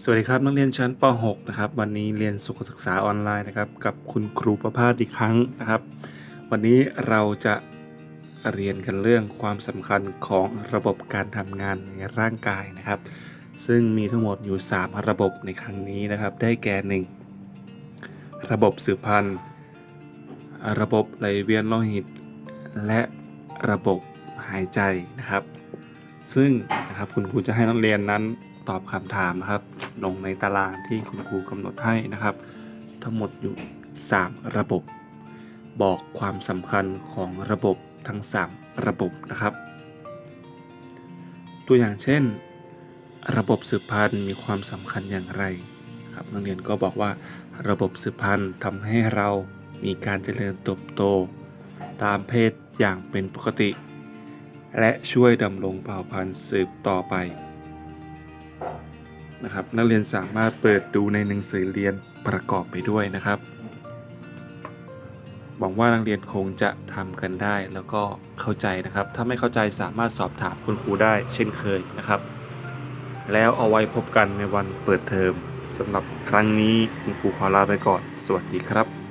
สวัสดีครับนักเรียนชั้นป .6 นะครับวันนี้เรียนสุขศึกษาออนไลน์นะครับกับคุณครูประภาสอีกครั้งนะครับ วันนี้เราจะเรียนกันเรื่องความสำคัญของระบบการทำงานในร่างกายนะครับ ซึ่งมีทั้งหมดอยู่ 3 ระบบในครั้งนี้นะครับ ได้แก่ 1 ระบบสืบพันธุ์ระบบไหลเวียนโลหิต และระบบหายใจนะครับ ซึ่งนะครับคุณครูจะให้นักเรียนนั้น ตอบคำถามนะครับ ลงในตารางที่คุณครูกำหนดให้นะครับ ทั้งหมดอยู่ 3 ระบบ บอกความสำคัญของระบบทั้ง 3 ระบบนะครับ ตัวอย่างเช่น ระบบสืบพันธุ์มีความสำคัญอย่างไรครับนักเรียนก็บอกว่าระบบสืบพันธุ์ทำให้เรามีการเจริญเติบโต ตามเพศอย่างเป็นปกติ และช่วยดำรงเผ่าพันธุ์สืบต่อไป นะครับนักเรียนสามารถเปิดดูในหนังสือเรียนประกอบไปด้วยนะครับหวังว่านักเรียนคงจะทำกันได้แล้วก็เข้าใจนะครับ ถ้าไม่เข้าใจสามารถสอบถามคุณครูได้เช่นเคยนะครับ แล้วเอาไว้พบกันในวันเปิดเทอมสำหรับครั้งนี้คุณครูขอลาไปก่อน สวัสดีครับ